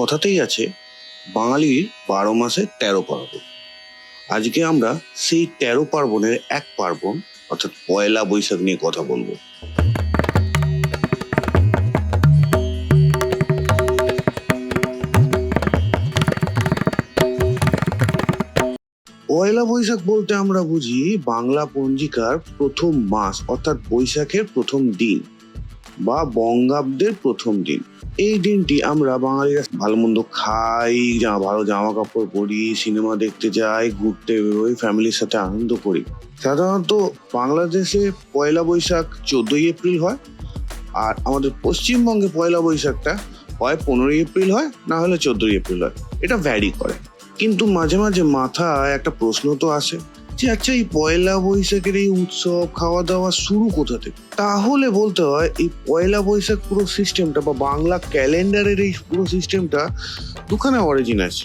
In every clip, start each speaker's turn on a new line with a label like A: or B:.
A: কথাতেই আছে, বাঙালির বারো মাসে তেরো পার্বণ। আজকে আমরা সেই তেরো পার্বণের এক পার্বণ, অর্থাৎ পয়লা বৈশাখ নিয়ে কথা বলব। পয়লা বৈশাখ বলতে আমরা বুঝি বাংলা পঞ্জিকার প্রথম মাস, অর্থাৎ বৈশাখের প্রথম দিন। বা বঙ্গাব্দের প্রথম দিন। এই দিনটি আমরা বাঙালিরা ভালো মন্দ খাই ভালো জামা কাপড় পরি, সিনেমা দেখতে যাই, ঘুরতে বেরোই, ফ্যামিলির সাথে আনন্দ করি। সাধারণত বাংলাদেশে পয়লা বৈশাখ চোদ্দই এপ্রিল হয় আর আমাদের পশ্চিমবঙ্গে পয়লা বৈশাখটা হয় পনেরোই এপ্রিল হয়, না হলে চোদ্দই এপ্রিল হয়। এটা ভ্যারি করে। কিন্তু মাঝে মাঝে মাথায় একটা প্রশ্ন তো আসে যে আচ্ছা এই পয়লা বৈশাখের এই উৎসব খাওয়া দাওয়া শুরু কোথা থেকে? তাহলে বলতে হয়, এই পয়লা বৈশাখ পুরো সিস্টেমটা বা বাংলা ক্যালেন্ডারের এই পুরো সিস্টেমটা দুখানে অরিজিন আছে।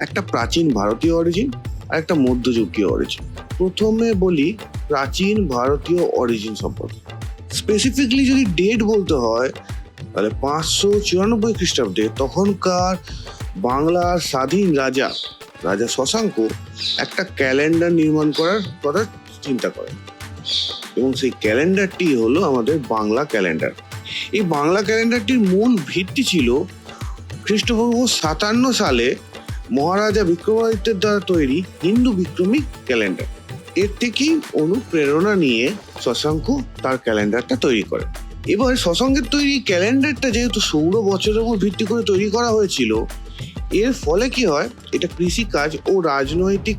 A: একটা প্রাচীন ভারতীয় অরিজিন আর একটা মধ্যযুগীয় অরিজিন প্রথমে বলি, প্রাচীন ভারতীয় অরিজিন সম্পর্কে। স্পেসিফিকলি যদি ডেট বলতে হয়, তাহলে পাঁচশো চুরানব্বই খ্রিস্টাব্দে তখনকার বাংলার স্বাধীন রাজা রাজা শশাঙ্ক একটা ক্যালেন্ডার নির্মাণ করার কথা চিন্তা করেন এবং সেই ক্যালেন্ডারটি হলো আমাদের বাংলা ক্যালেন্ডার। এই বাংলা ক্যালেন্ডারটির মূল ভিত্তি ছিল খ্রিস্টপূর্ব সাতান্ন সালে মহারাজা বিক্রমাদিত্যের দ্বারা তৈরি হিন্দু বিক্রমিক ক্যালেন্ডার। এর থেকেই অনুপ্রেরণা নিয়ে শশাঙ্ক তার ক্যালেন্ডারটা তৈরি করে। এবার শশাঙ্কের তৈরি ক্যালেন্ডারটা যেহেতু সৌর বছরের উপর ভিত্তি করে তৈরি করা হয়েছিল এর ফলে কি হয়, এটা কৃষি কাজ ও রাজনৈতিক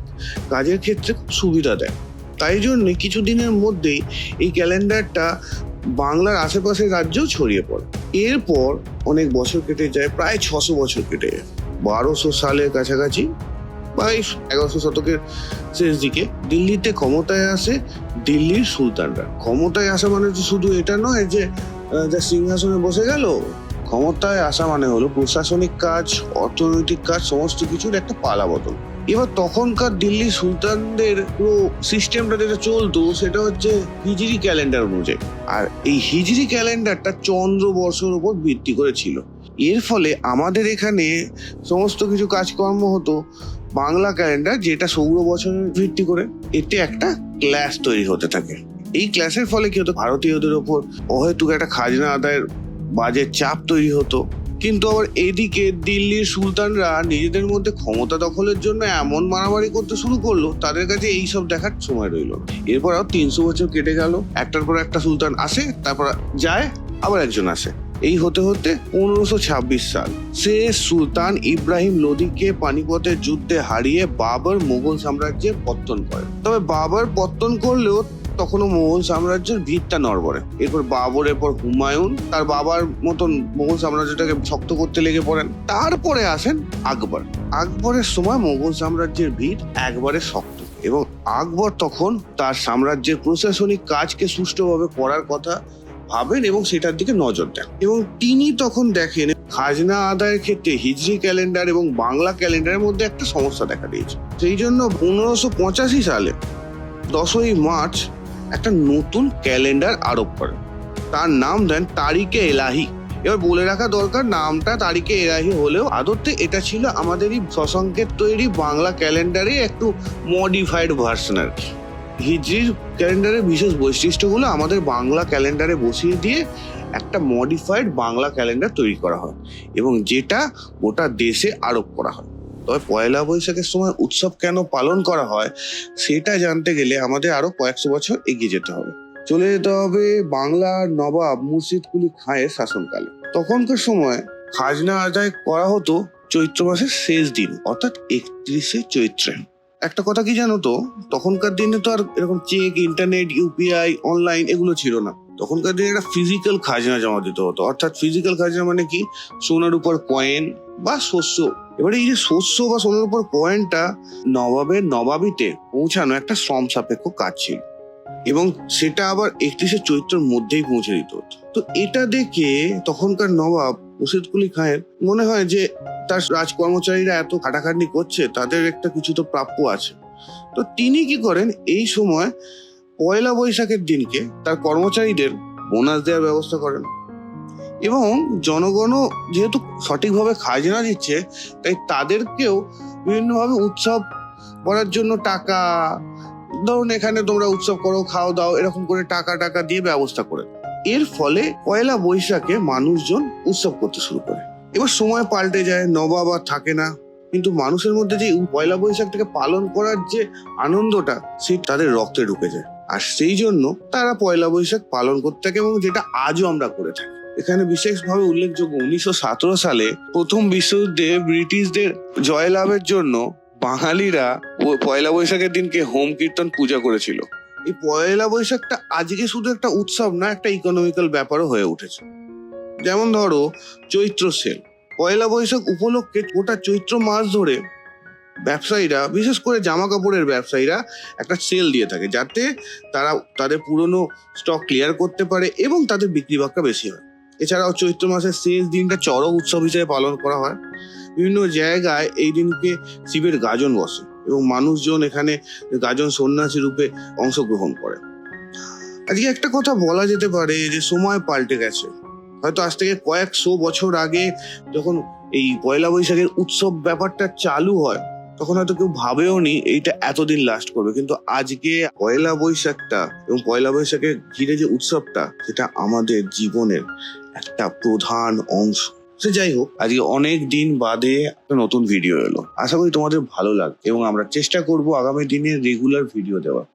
A: কাজের ক্ষেত্রে সুবিধা দেয়। তাই জন্য কিছুদিনের মধ্যেই এই ক্যালেন্ডারটা বাংলার আশেপাশের রাজ্যেও ছড়িয়ে পড়ে। এরপর অনেক বছর কেটে যায়, প্রায় ছশো বছর কেটে যায়। বারোশো সালের কাছাকাছি বা এই এগারোশো শতকের শেষ দিকে দিল্লিতে ক্ষমতায় আসে দিল্লির সুলতানরা। ক্ষমতায় আসা মানে শুধু এটা নয় যে যা সিংহাসনে বসে গেল ক্ষমতায় আসা মানে হলো প্রশাসনিক কাজ, অর্থনৈতিক কাজ, সমস্ত কিছুর একটা পালা বদল। এবার তখনকার দিল্লি সুলতানদের পুরো সিস্টেমটা যেটা চলতো, সেটা হচ্ছে হিজরি ক্যালেন্ডার অনুযায়ী। আর এই হিজরি ক্যালেন্ডারটা চন্দ্র বর্ষের উপর ভিত্তি করে ছিল। এর ফলে আমাদের এখানে সমস্ত কিছু কাজকর্ম হতো বাংলা ক্যালেন্ডার যেটা সৌর বছরের ভিত্তি করে। এতে একটা ক্লাস তৈরি হতে থাকে। এই ক্লাসের ফলে কি হতো? ভারতীয়দের ওপর অহেতুক একটা খাজনা আদায়ের বাজেট চাপ তৈরি হতো। কিন্তু আবার এদিকে দিল্লির সুলতানরা নিজেদের মধ্যে ক্ষমতা দখলের জন্য এমন মারামারি করতে শুরু করল, তাদের কাছে এই সব দেখার সময় রইল। এরপর আরও তিনশো বছর কেটে গেল, একটার পর একটা সুলতান আসে, তারপর যায়, আবার একজন আসে। এই হতে হতে পনেরোশো ছাব্বিশ সাল, শেষ সুলতান ইব্রাহিম লোদিকে পানিপথের যুদ্ধে হারিয়ে বাবর মোগল সাম্রাজ্যের পত্তন করে। তবে বাবর পত্তন করলেও তখনও মোগল সাম্রাজ্যের ভিতটা নড়বড়ে। এরপর বাবর, এরপর হুমায়ুন, তার বাবার মতন মোগল সাম্রাজ্যটাকে শক্ত করতে লেগে পড়েন। তারপরে আসেন আকবর। আকবরের সময় মোগল সাম্রাজ্যের ভিত একবারে শক্ত এবং আকবর তখন তার সাম্রাজ্যের প্রশাসনিক কাজকে সুষ্ঠুভাবে করার কথা ভাবেন এবং সেটার দিকে নজর দেন। এবং তিনি তখন দেখেন খাজনা আদায়ের ক্ষেত্রে হিজরি ক্যালেন্ডার এবং বাংলা ক্যালেন্ডারের মধ্যে একটা সমস্যা দেখা দিয়েছে। সেই জন্য পনেরোশো পঁচাশি সালে দশই মার্চ একটা নতুন ক্যালেন্ডার আরোপ করেন তার নাম দেন তারিকে এলাহি। এবার বলে রাখা দরকার, নামটা তারিখে এলাহি হলেও আদতে এটা ছিল আমাদেরই শশাঙ্কের তৈরি বাংলা ক্যালেন্ডারে একটু মডিফাইড ভার্সন আর কি। হিজরির ক্যালেন্ডারের বিশেষ বৈশিষ্ট্যগুলো আমাদের বাংলা ক্যালেন্ডারে বসিয়ে দিয়ে একটা মডিফাইড বাংলা ক্যালেন্ডার তৈরি করা হয় এবং যেটা গোটা দেশে আরোপ করা হয়। তবে পয়লা বৈশাখের সময় উৎসব কেন পালন করা হয়, সেটা জানতে গেলে আমাদের আরও কয়েকশো বছর এগিয়ে যেতে হবে। চলে যেতে হবে বাংলার নবাব মুর্শিদ কুলি খাঁয়ের শাসনকালে। তখনকার সময় খাজনা আদায় করা হতো চৈত্র মাসের শেষ দিন, অর্থাৎ একত্রিশে চৈত্রে। একটা কথা কি জানো তো, তখনকার দিনে তো আর এরকম চেক ইন্টারনেট ইউপিআই অনলাইন এগুলো ছিল না। তখনকার দিনে একটা ফিজিক্যাল খাজনা জমা দিতে হতো, অর্থাৎ ফিজিক্যাল খাজনা মানে কি? সোনার উপর কয়েন বা শস্য। এবারে এই যে শস্য বা সোনার উপর কয়েনটা নবাবের নবাবিতে পৌঁছানো একটা শ্রম সাপেক্ষ কাজ ছিল। এবং সেটা আবার একত্রিশে চৈত্রের মধ্যেই পৌঁছে দিত। তো এটা দেখে তখনকার নবাব মুর্শিদ কুলি খায়ের মনে হয় যে তার রাজকর্মচারীরা এত খাটাখাটনি করছে, তাদের একটা কিছু তো প্রাপ্য আছে। তো তিনি কি করেন? এই সময় পয়লা বৈশাখের দিনকে তার কর্মচারীদের বোনাস দেওয়ার ব্যবস্থা করেন। এবং জনগণও যেহেতু সঠিকভাবে খাজনা দিচ্ছে, তাই তাদেরকেও বিভিন্নভাবে উৎসব করার জন্য টাকা, ধরুন এখানে তোমরা উৎসব করো, খাও দাও, এরকম করে টাকা টাকা দিয়ে ব্যবস্থা করে এর ফলে পয়লা বৈশাখে মানুষজন উৎসব করতে শুরু করে। এবার সময় পাল্টে যায়, নবাব আর থাকে না। কিন্তু মানুষের মধ্যে যে পয়লা বৈশাখটাকে পালন করার যে আনন্দটা সেই তাদের রক্তে ঢুকে যায়। আর সেই জন্য তারা পয়লা বৈশাখ পালন করতে থাকে এবং যেটা আজও আমরা করে থাকি। এখানে বিশেষভাবে উল্লেখযোগ্য উনিশশো সতেরো সালে প্রথম বিশ্বযুদ্ধে ব্রিটিশদের জয়লাভের জন্য বাঙালিরা পয়লা বৈশাখের দিনকে হোম কীর্তন পূজা করেছিল। এই পয়লা বৈশাখটা আজকে শুধু একটা উৎসব না, একটা ইকোনমিক্যাল ব্যাপারও হয়ে উঠেছে। যেমন ধরো, চৈত্র সেল। পয়লা বৈশাখ উপলক্ষে গোটা চৈত্র মাস ধরে ব্যবসায়ীরা, বিশেষ করে জামা কাপড়ের ব্যবসায়ীরা একটা সেল দিয়ে থাকে, যাতে তারা, তাদের পুরনো স্টক ক্লিয়ার করতে পারে এবং তাদের বিক্রি বাক্কা বেশি হয়। এছাড়াও চৈত্র মাসের শেষ দিনটা চড়ক উৎসব হিসেবে পালন করা হয়। বিভিন্ন জায়গায় এই দিনকে শিবের গাজন বসে এবং মানুষজন এখানে গাজন সন্ন্যাসী রূপে অংশগ্রহণ করে। আজকে একটা কথা বলা যেতে পারে যে সময় পাল্টে গেছে। হয়তো আজ থেকে কয়েকশো বছর আগে যখন এই পয়লা বৈশাখের উৎসব ব্যাপারটা চালু হয়, তখন হয়তো কেউ ভাবেও নি এইটা এতদিন লাস্ট করবে। কিন্তু আজকে পয়লা বৈশাখটা এবং পয়লা বৈশাখের ঘিরে যে উৎসবটা, সেটা আমাদের জীবনের একটা প্রধান অংশ। সে যাই হোক, আজকে অনেক দিন বাদে একটা নতুন ভিডিও এলো। আশা করি তোমাদের ভালো লাগবে এবং আমরা চেষ্টা করব আগামী দিনে রেগুলার ভিডিও দেওয়ার।